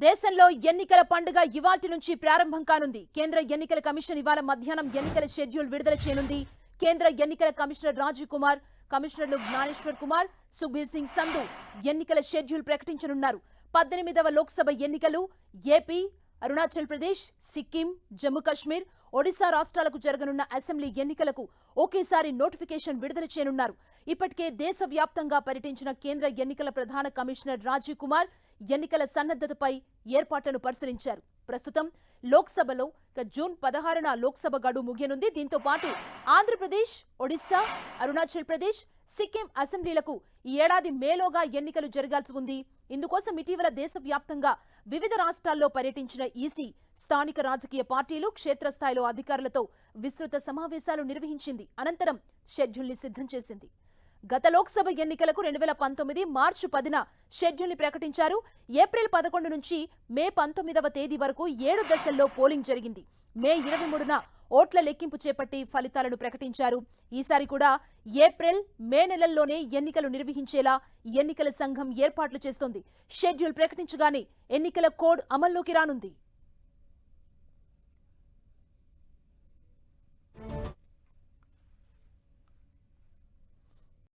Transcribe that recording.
దేశంలో ఎన్నికల పండుగ ఇవాటి నుంచి ప్రారంభం కానుంది. కేంద్ర ఎన్నికల కమిషన్ ఇవాళ మధ్యాహ్నం ఎన్నికల షెడ్యూల్ విడుదల చేయనుంది. కేంద్ర ఎన్నికల కమిషనర్ రాజీవ్ కుమార్ కమిషనర్లు జ్ఞానేశ్వర్ కుమార్ సుఖ్బీర్ సింగ్ సంధు ఎన్నికల షెడ్యూల్ ప్రకటించనున్నారు. పద్దెనిమిదవ లోక్సభ ఎన్నికలు ఏపీ అరుణాచల్ ప్రదేశ్ సిక్కిం జమ్మూ కాశ్మీర్ ఒడిశా రాష్ట్రాలకు జరగనున్న అసెంబ్లీ ఎన్నికలకు ఒకేసారి నోటిఫికేషన్ విడుదల చేయనున్నారు. ఇప్పటికే దేశవ్యాప్తంగా పర్యటించిన కేంద్ర ఎన్నికల ప్రధాన కమిషనర్ రాజీవ్ కుమార్ ఎన్నికల సన్నద్ధతపై ఏర్పాట్లను పరిశీలించారు. ప్రస్తుతం లోక్సభలో జూన్ పదహారున లోక్సభ గడువు ముగియనుంది. దీంతో పాటు ఆంధ్రప్రదేశ్ ఒడిశా అరుణాచల్ ప్రదేశ్ సిక్కిం అసెంబ్లీలకు ఈ ఏడాది మేలోగా ఎన్నికలు జరగాల్సి ఉంది. ఇందుకోసం ఇటీవల దేశవ్యాప్తంగా వివిధ రాష్ట్రాల్లో పర్యటించిన ఈసీ స్థానిక రాజకీయ పార్టీలు క్షేత్రస్థాయిలో అధికారులతో విస్తృత సమావేశాలు నిర్వహించింది. అనంతరం షెడ్యూల్ని సిద్ధం చేసింది. గత లోక్సభ ఎన్నికలకు రెండు వేల పంతొమ్మిది మార్చి పదిన షెడ్యూల్ని ప్రకటించారు. ఏప్రిల్ పదకొండు నుంచి మే పంతొమ్మిదవ తేదీ వరకు ఏడు దశల్లో పోలింగ్ జరిగింది. మే ఇరవై మూడున ఓట్ల లెక్కింపు చేపట్టి ఫలితాలను ప్రకటించారు. ఈసారి కూడా ఏప్రిల్ మే నెలల్లోనే ఎన్నికలు నిర్వహించేలా ఎన్నికల సంఘం ఏర్పాట్లు చేస్తోంది. షెడ్యూల్ ప్రకటించగానే ఎన్నికల కోడ్ అమల్లోకి రానుంది.